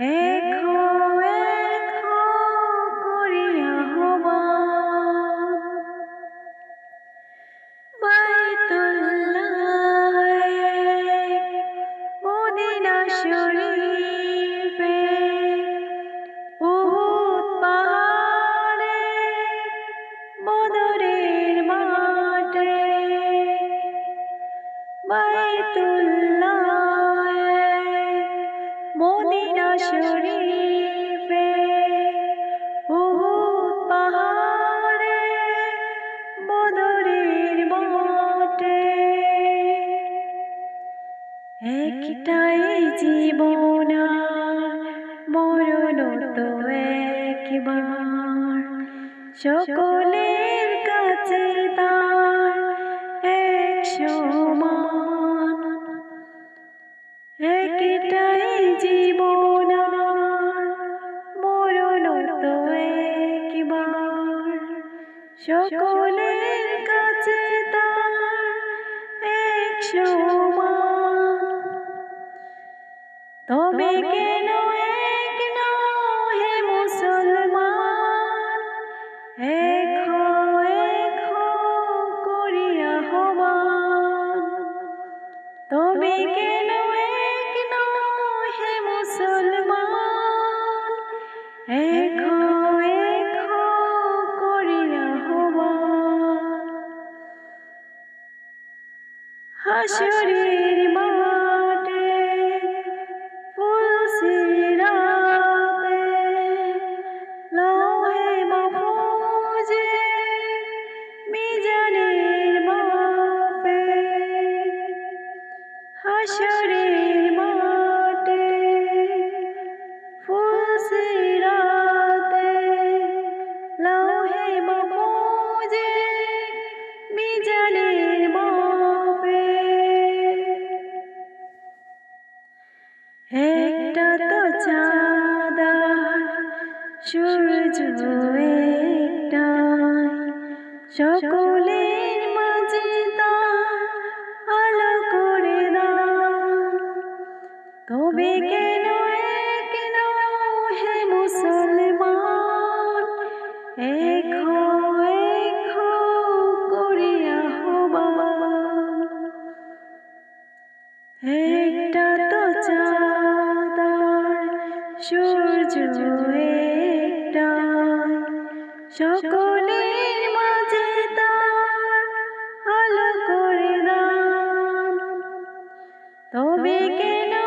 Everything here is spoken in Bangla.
এক হও, একটাই জীবন মরণ তো একবার। সকলের কাছে তার এক সমান। একটাই জীবন মরণ তো একবার। সকলের কাছে তার এক সমান। তবে কেন এক নহে মুসলমান এক এক করিয়া আহ্বান। তবে কেন এক নহে মুসলমান এক এক করিয়া আহ্বান। হাসরের সূর্য একটাই সকলের মাঝে তার আলো করে দাও তবে কেন এক হে মুসলমান এক এক করিয়া আহ্বান। একটা সূর্য একটা সকলের মাঝে তার আলো করে তবে কেনা